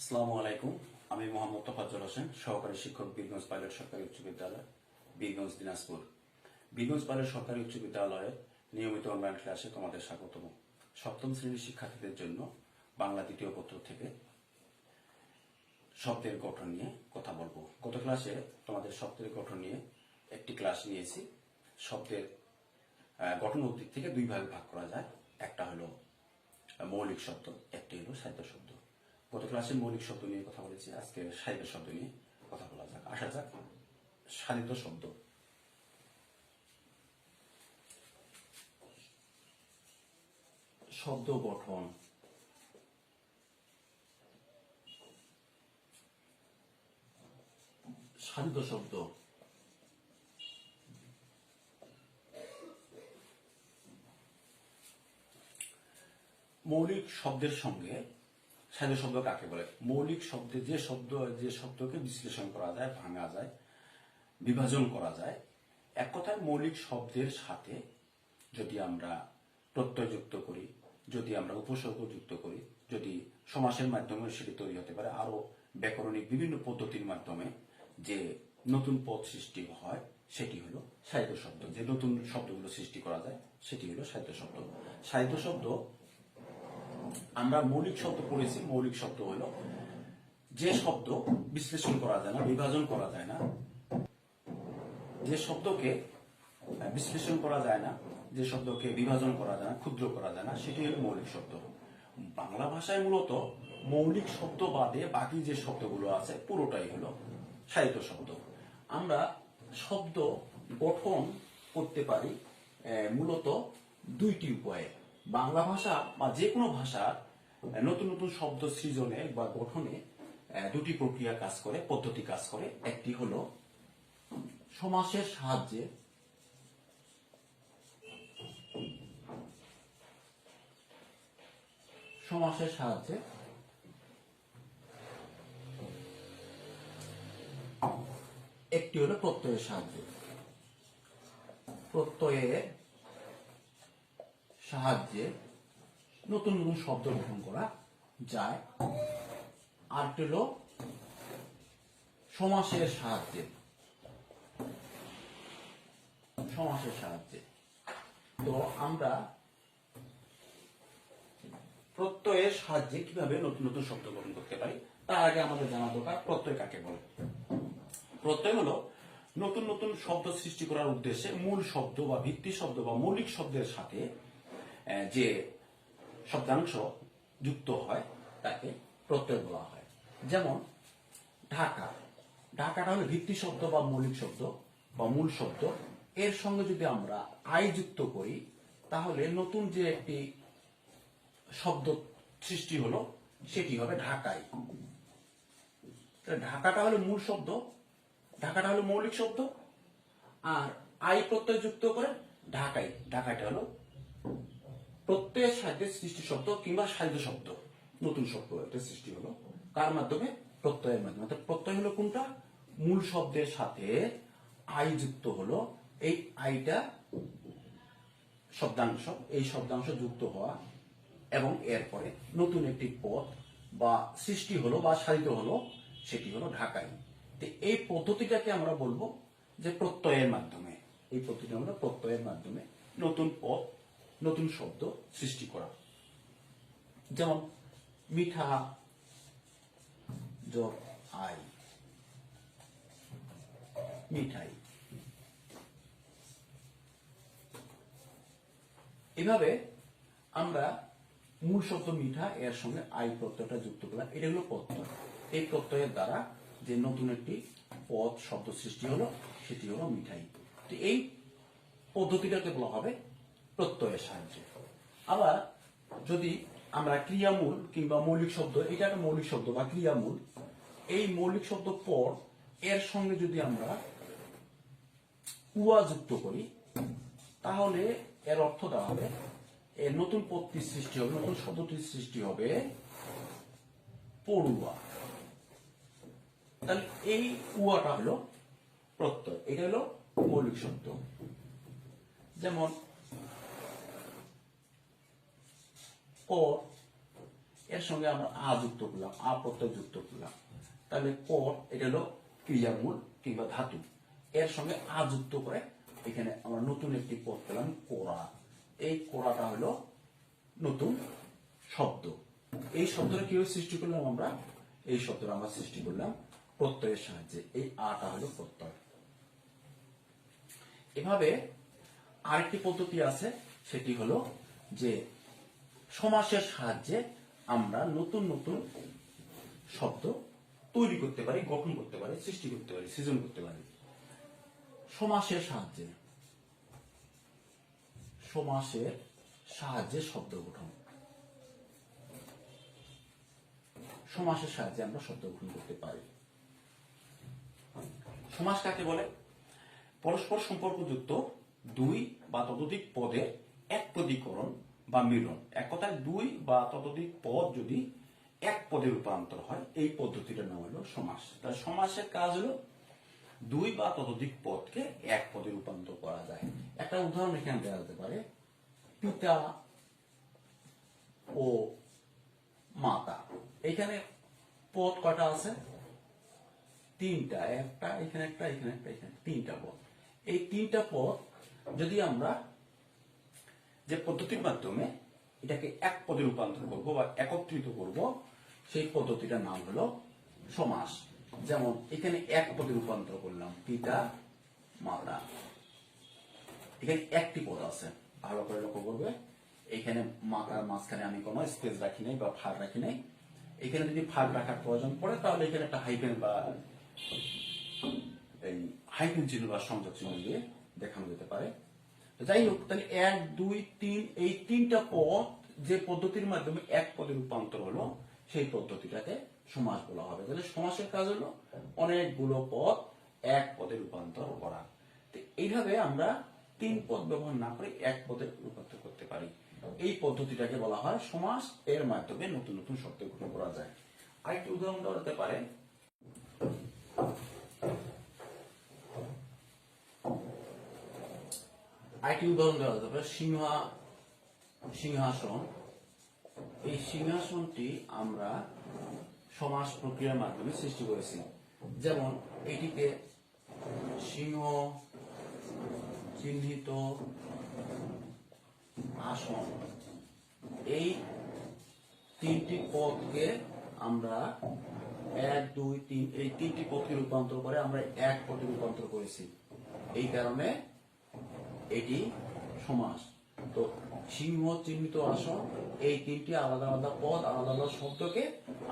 আসসালামু আলাইকুম। আমি মোহাম্মদ তোফাজ্জল হোসেন, সহকারী শিক্ষক বীরগঞ্জ পাইলট সরকারি উচ্চ বিদ্যালয়, বীরগঞ্জ দিনাজপুর। বীরগঞ্জ পাইলট সরকারি উচ্চ বিদ্যালয়ের নিয়মিত অনলাইন ক্লাসে তোমাদের স্বাগতম। সপ্তম শ্রেণির শিক্ষার্থীদের জন্য বাংলা দ্বিতীয় পত্র থেকে শব্দের গঠন নিয়ে কথা বলব। গত ক্লাসে তোমাদের শব্দের গঠন নিয়ে একটি ক্লাস নিয়েছি। শব্দের গঠন উদ্দিক থেকে দুই ভাগে ভাগ করা যায়। একটা হলো মৌলিক শব্দ, একটি হলো সাহিত্য শব্দ। গত ক্লাসে মৌলিক শব্দ নিয়ে কথা বলেছি আজকে সাহিত্য শব্দ নিয়ে কথা বলা যাক। আসা যাক সাধিত শব্দ। শব্দ গঠন। সাধিত শব্দ। মৌলিক শব্দের সঙ্গে সাহিত্য শব্দ কাকে বলে? মৌলিক শব্দে যে শব্দ, যে শব্দকে বিশ্লেষণ করা যায়, ভাঙা যায়, বিভাজন করা যায়, এক কথায় মৌলিক শব্দের সাথে যদি আমরা প্রত্যয় যুক্ত করি, যদি আমরা উপসর্গ যুক্ত করি, যদি সমাসের মাধ্যমে সেটি তৈরি হতে পারে আরও ব্যাকরণিক বিভিন্ন পদ্ধতির মাধ্যমে যে নতুন পদ সৃষ্টি হয়, সেটি হলো সাহিত্য শব্দ। যে নতুন শব্দগুলো সৃষ্টি করা যায়, সেটি হলো সাহিত্য শব্দ। সাহিত্য শব্দ আমরা মৌলিক শব্দ পড়েছি, মৌলিক শব্দ হলো যে শব্দ বিশ্লেষণ করা যায় না, বিভাজন করা যায় না, যে শব্দকে বিশ্লেষণ করা যায় না, যে শব্দকে বিভাজন করা যায় না, ক্ষুদ্র করা যায় না, সেটি হলো মৌলিক শব্দ। বাংলা ভাষায় মূলত মৌলিক শব্দ বাদে বাকি যে শব্দগুলো আছে, পুরোটাই হলো সাহিত্য শব্দ। আমরা শব্দ গঠন করতে পারি মূলত দুইটি উপায়ে। বাংলা ভাষা বা যে কোনো ভাষার নতুন নতুন শব্দ সৃজনে বা গঠনে দুটি প্রক্রিয়া কাজ করে, পদ্ধতি কাজ করে। একটি হলো সমাসের সাহায্যে সমাসের সাহায্যে একটি হলো প্রত্যয়ের সাহায্যে। প্রত্যয়ের সাহায্যে নতুন নতুন শব্দ গঠন করা যায়। আরেকটি হলো সমাসের সাহায্যে। সমাসের সাহায্যে। তো আমরা প্রত্যয়ের সাহায্যে কীভাবে নতুন নতুন শব্দ গঠন করতে পারি, তার আগে আমাদের জানা দরকার প্রত্যয় কাকে বলে। প্রত্যয় হলো নতুন নতুন শব্দ সৃষ্টি করার উদ্দেশ্যে মূল শব্দ বা ভিত্তি শব্দ বা মৌলিক শব্দের সাথে যে শব্দাংশ যুক্ত হয়, তাকে প্রত্যয় বলা হয়। যেমন, ঢাকা। ঢাকাটা হলো ভিত্তি শব্দ বা মৌলিক শব্দ বা মূল শব্দ। এর সঙ্গে যদি আমরা আই যুক্ত করি, তাহলে নতুন যে একটি শব্দ সৃষ্টি হলো, সেটি হবে ঢাকাই। ঢাকাটা হলো মূল শব্দ, ঢাকাটা হলো মৌলিক শব্দ, আর আই প্রত্যয় যুক্ত করে ঢাকাই। ঢাকাটা হলো প্রত্যয়ের সাহিত্যের সৃষ্টি শব্দ কিংবা সাহিত্য শব্দ, নতুন শব্দ একটা সৃষ্টি হলো। কার মাধ্যমে? প্রত্যয়ের মাধ্যমে। প্রত্যয় হলো কোনটা? মূল শব্দের সাথে আই যুক্ত হলো। এই আইটা শব্দাংশ, এই শব্দাংশ যুক্ত হওয়া এবং এরপরে নতুন একটি পথ বা সৃষ্টি হলো বা সাধিত হলো, সেটি হলো ঢাকাই। তো এই পদ্ধতিটাকে আমরা বলব যে প্রত্যয়ের মাধ্যমে। এই পদ্ধতি আমরা প্রত্যয়ের মাধ্যমে নতুন পদ নতুন শব্দ সৃষ্টি করা। যেমন, মিঠা যোগ আই। মিঠাই। এভাবে আমরা মূল শব্দ মিঠা, এর সঙ্গে আই প্রত্যয়টা যুক্ত করলাম। এটা হলো প্রত্যয়। এই প্রত্যয়ের দ্বারা যে নতুন একটি পদ, শব্দ সৃষ্টি হলো, সেটি হলো মিঠাই। তো এই পদ্ধতিটাকে বলা হবে প্রত্যয়ের সাহায্যে আবার যদি আমরা ক্রিয়ামূল কিংবা মৌলিক শব্দ, এটা একটা মৌলিক শব্দ বা ক্রিয়ামূল, এই মৌলিক শব্দ পর এর সঙ্গে যদি আমরা উয়া যুক্ত করি, তাহলে এর অর্থ দেওয়া হবে এর নতুন পত্তির সৃষ্টি হবে, নতুন শব্দটির সৃষ্টি হবে পড়ুয়া। তাহলে এই উয়াটা হলো প্রত্যয়, এটা হলো মৌলিক শব্দ। যেমন পর এর সঙ্গে আমরা আ যুক্ত করলাম, আ প্রত্যয় যুক্ত করলাম। তাহলে কর এটা হলো ক্রিয়ামূল কিংবা ধাতু। এর সঙ্গে আ যুক্ত করে এখানে আমরা নতুন একটি পদ পেলাম, কোরা। এই কোরাটা হলো নতুন শব্দ। এই শব্দটা কীভাবে সৃষ্টি করলাম আমরা? এই শব্দটা আমরা সৃষ্টি করলাম প্রত্যয়ের সাহায্যে। এই আটা হলো প্রত্যয়। এভাবে আরেকটি পদ্ধতি আছে, সেটি হলো যে সমাসের সাহায্যে আমরা নতুন নতুন শব্দ তৈরি করতে পারি, গঠন করতে পারি, সৃষ্টি করতে পারি, সৃজন করতে পারি। সমাসের সাহায্যে। সমাসের সাহায্যে শব্দ গঠন। সমাসের সাহায্যে আমরা শব্দ গঠন করতে পারি। সমাস কাকে বলে? পরস্পর সম্পর্কযুক্ত দুই বা ততোধিক পদের এক পদীকরণ বা মিলন। এক কথায় দুই বা ততোধিক পদ যদি এক পদে রূপান্তর হয়, এই পদ্ধতিটার নাম হলো সমাস। তাহলে সমাসের কাজ হলো দুই বা ততোধিক পদকে এক পদে রূপান্তর করা যায়। একটা উদাহরণ এখানে দেওয়া যেতে পারে। পিতা ও মাতা। এখানে পদ কটা আছে? তিনটা। একটা, এখানে একটা এখানে একটা, এখানে তিনটা পদ। এই তিনটা পদ যদি আমরা যে পদ্ধতির মাধ্যমে এটাকে এক পদে রূপান্তর করব বা একত্রিত করব, সেই পদ্ধতিটার নাম হলো সমাস। যেমন এখানে এক পদে রূপান্তর করলাম, পিতা, মাতা। এখানে একটি পদ আছে। ভালো করে লক্ষ্য করবে। এখানে মাঝখানে আমি কোনো স্পেস রাখি নাই বা ফার রাখি নাই। এখানে যদি ফার রাখার প্রয়োজন পড়ে, তাহলে এখানে একটা হাইফেন বা এই হাইফেন চিহ্ন বা সংযোগ চিহ্ন দিয়ে দেখানো যেতে পারে। যাই হোক, তাহলে এক, দুই, তিন, এই তিনটা পদ যে পদ্ধতির মাধ্যমে এক পদে রূপান্তর হলো, সেই পদ্ধতিটাকে সমাস বলা হবে। তাহলে সমাসের কাজ হলো অনেকগুলো পদ এক পদে রূপান্তর করা। এইভাবে আমরা তিন পদ ব্যবহার না করে এক পদে রূপান্তর করতে পারি। এই পদ্ধতিটাকে বলা হয় সমাস। এর মাধ্যমে নতুন নতুন শব্দ গঠন করা যায়। আরেকটি উদাহরণ দেওয়া যেতে পারে। আরেকটি উদাহরণ দেওয়া যেতে পারে সিংহা, সিংহাসন। এই সিংহাসনটি আমরা সমাজ প্রক্রিয়ার মাধ্যমে সৃষ্টি করেছি। যেমন, এটিতে সিংহ চিহ্নিত আসন। এই তিনটি পদকে আমরা এক, দুই, তিন, এই তিনটি পদকে রূপান্তর করে আমরা এক পদে রূপান্তর করেছি। এই কারণে এটি সমাস। তো সিংহ চিহ্নিত আসন, এই তিনটি আলাদা আলাদা পদ, আলাদা আলাদা শব্দকে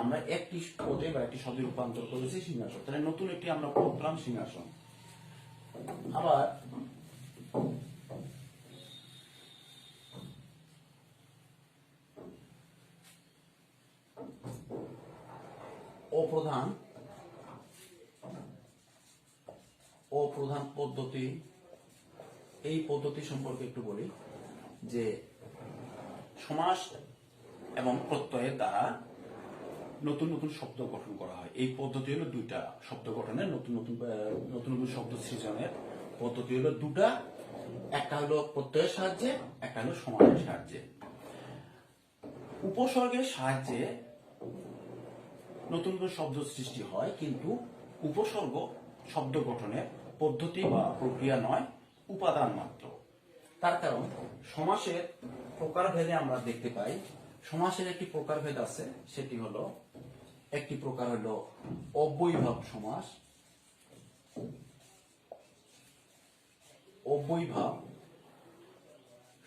আমরা একটি পদে বা একটি শব্দে রূপান্তর করেছি সিংহাসন। তাহলে নতুন একটি আমরা পদ পেলাম সিংহাসন। আবার অপ্রধান অপ্রধান পদ্ধতি এই পদ্ধতি সম্পর্কে একটু বলি, যে সমাস এবং প্রত্যয়ের দ্বারা নতুন নতুন শব্দ গঠন করা হয়। এই পদ্ধতি হলো দুইটা শব্দ গঠনের, নতুন নতুন নতুন নতুন শব্দ সৃজনের পদ্ধতি হলো দুটা। একটা হলো প্রত্যয়ের সাহায্যে, একটা হলো সমাসের সাহায্যে। উপসর্গের সাহায্যে নতুন নতুন শব্দ সৃষ্টি হয়, কিন্তু উপসর্গ শব্দ গঠনের পদ্ধতি বা প্রক্রিয়া নয়। উপাদান মাত্র তার কারণ সমাসের প্রকারভেদে আমরা দেখতে পাই, সমাসের একটি প্রকারভেদ আছে, সেটি হলো, একটি প্রকার হলো অবৈভাব সমাস। অবৈভাব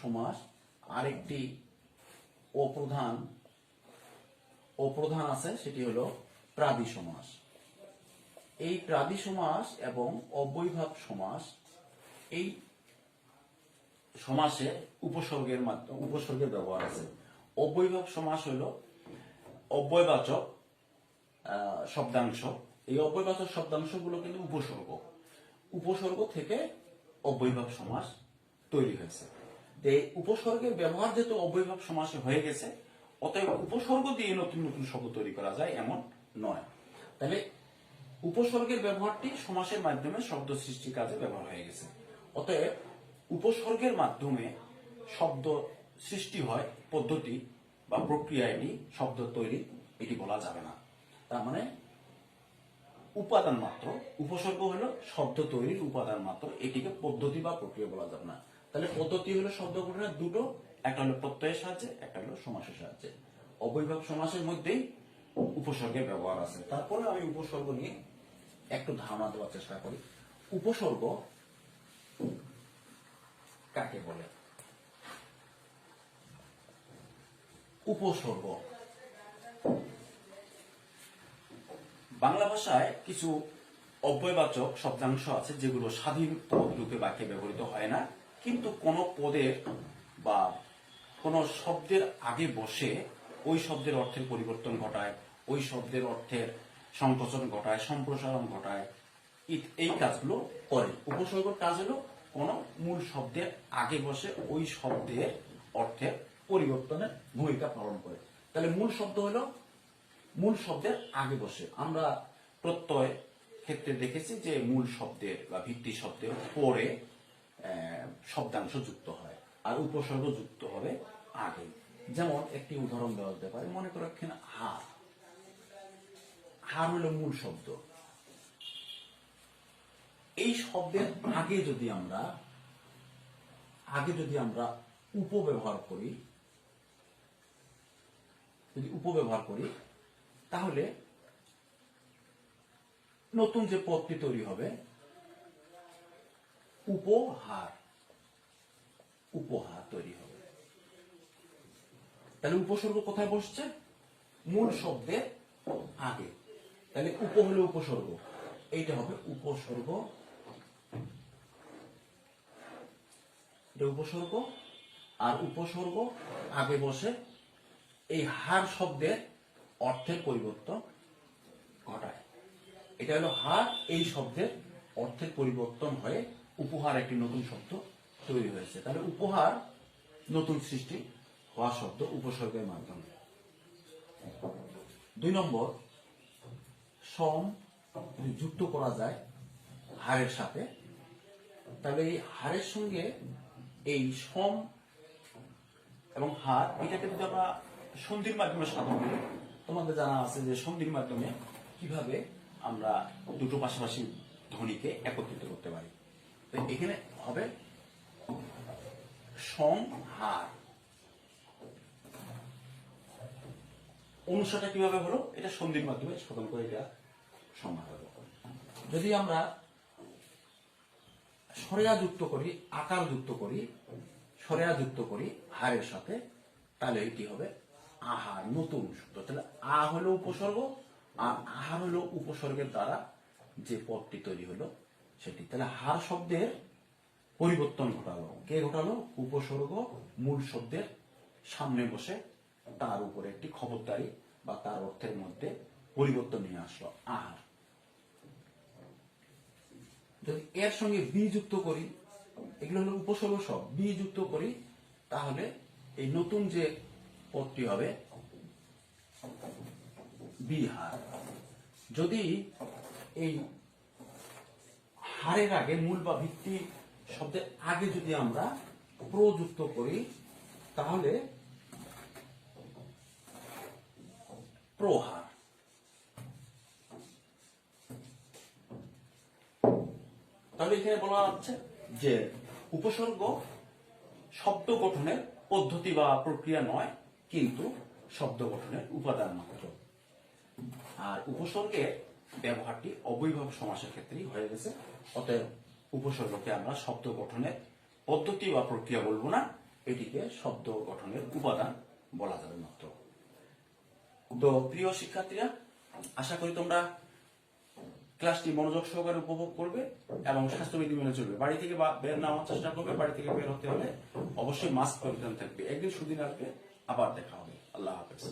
সমাস, আরেকটি অপ্রধান অপ্রধান আছে, সেটি হলো প্রাদি সমাস। এই প্রাদি সমাস এবং অবৈভাব সমাস এই সমাসে উপসর্গের মাধ্যমে, উপসর্গের ব্যবহার আছে। অবৈভাব সমাস হলো অব্যয়বাচক শব্দাংশ। এই অব্যয়বাচক শব্দাংশগুলো কিন্তু উপসর্গ। উপসর্গ থেকে অব্যয়ভাব সমাস তৈরি হয়েছে। এই উপসর্গের ব্যবহার যেহেতু অব্যয়ভাব সমাসে হয়ে গেছে, অতএব উপসর্গ দিয়ে নতুন নতুন শব্দ তৈরি করা যায় এমন নয়। তাহলে উপসর্গের ব্যবহারটি সমাসের মাধ্যমে শব্দ সৃষ্টির কাজে ব্যবহার হয়ে গেছে। অতএব উপসর্গের মাধ্যমে শব্দ সৃষ্টি হয়, পদ্ধতি বা প্রক্রিয়ায় নি শব্দ তৈরি, এটি বলা যাবে না। তার মানে উপাদান মাত্র, উপসর্গ হলো শব্দ তৈরির উপাদান মাত্র, এটিকে পদ্ধতি বা প্রক্রিয়া বলা যাবে না। তাহলে পদ্ধতি হলো শব্দ গঠনের দুটো, একটা হলো প্রত্যয়ের সাহায্যে, একটা হলো সমাসের সাহায্যে। অবৈভাব সমাসের মধ্যেই উপসর্গের ব্যবহার আছে। তারপরে আমি উপসর্গ নিয়ে একটু ধারণা দেওয়ার চেষ্টা করি। উপসর্গ কাকে বলে? উপসর্গ। বাংলা ভাষায় কিছু অব্যয়বাচক শব্দাংশ আছে যেগুলো স্বাধীন পদ রূপে বাক্যে ব্যবহৃত হয় না, কিন্তু কোন পদের বা কোন শব্দের আগে বসে ওই শব্দের অর্থের পরিবর্তন ঘটায়, ওই শব্দের অর্থের সংকোচন ঘটায়, সম্প্রসারণ ঘটায়। এই কাজগুলো করে। উপসর্গের কাজ হলো কোন মূল শব্দের আগে বসে ওই শব্দের অর্থের পরিবর্তনের ভূমিকা পালন করে। তাহলে মূল শব্দ হলো মূল শব্দের আগে বসে। আমরা প্রত্যয় ক্ষেত্রে দেখেছি যে মূল শব্দের বা ভিত্তি শব্দের পরে শব্দাংশ যুক্ত হয় আর উপসর্গ যুক্ত হবে আগে। যেমন একটি উদাহরণ দেওয়া যেতে পারে, মনে করো হার। হার হলো মূল শব্দ। এই শব্দের আগে যদি আমরা, আগে যদি আমরা উপব্যবহার করি, যদি উপব্যবহার করি, তাহলে নতুন যে পদটি তৈরি হবে, উপহার উপহার তৈরি হবে। তাহলে উপসর্গ কোথায় বসছে? মূল শব্দের আগে। তাহলে উপ হলে উপসর্গ। এইটা হবে উপসর্গ এটা উপসর্গ আর উপসর্গ আগে বসে এই হার শব্দের অর্থের পরিবর্তন ঘটায়। এটা হলো হার, এই শব্দের অর্থের পরিবর্তন হয়ে উপহার একটি নতুন শব্দ তৈরি হয়েছে। তাহলে উপহার নতুন সৃষ্টি হওয়া শব্দ উপসর্গের মাধ্যমে। দুই নম্বর, সম যুক্ত করা যায় হারের সাথে, তাহলে এই হারের সঙ্গে এই সম এবং হার, এটাকে যদি আমরা সন্ধির মাধ্যমে সাধন করি, তোমাদের জানা আছে যে সন্ধির মাধ্যমে কীভাবে আমরা দুটো পাশাপাশি ধ্বনিকে একত্রিত করতে পারি। তো এখানে হবে সম, হার। অনুসারটা কীভাবে হলো? এটা সন্ধির মাধ্যমে সাধন করে এটা হলো যদি আমরা সরেয়া যুক্ত করি, আকার যুক্ত করি, সরেয়া যুক্ত করি হারের সাথে, তাহলে এটি হবে আহার, নতুন শব্দ। তাহলে আ হলো উপসর্গ, আর আহার হলো উপসর্গের দ্বারা যে পদটি তৈরি হলো সেটি। তাহলে হার শব্দের পরিবর্তন ঘটালো। কে ঘটালো? উপসর্গ মূল শব্দের সামনে বসে তার উপরে একটি খবরদারি বা তার অর্থের মধ্যে পরিবর্তন নিয়ে আসলো আহার। যদি এর সঙ্গে বি যুক্ত করি, এগুলো হলো উপসর্গ সব বি যুক্ত করি, তাহলে এই নতুন যে পদটি হবে বিহার যদি এই হারের আগে মূল বা ভিত্তি শব্দের আগে যদি আমরা প্রযুক্ত করি, তাহলে প্রহার। তাহলে এখানে বলা হচ্ছে যে উপসর্গ শব্দ গঠনের পদ্ধতি বা প্রক্রিয়া নয়, কিন্তু শব্দ গঠনের উপাদান মাত্র। আর উপসর্গের ব্যবহারটি অবৈভাব সমাসের ক্ষেত্রেই হয়ে গেছে। অতএব উপসর্গকে আমরা শব্দ গঠনের পদ্ধতি বা প্রক্রিয়া বলব না, এটিকে শব্দ গঠনের উপাদান বলা যাবে মাত্র। তো প্রিয় শিক্ষার্থীরা, আশা করি তোমরা ক্লাসটি মনোযোগ সহকারে উপভোগ করবে এবং স্বাস্থ্যবিধি মেনে চলবে। বাড়ি থেকে বের না হওয়ার চেষ্টা করবে, বাড়ি থেকে বের হতে হলে অবশ্যই মাস্ক পরিধান থাকবে। একদিন সুদিন আসবে, আবার দেখা হবে। আল্লাহ হাফেজ।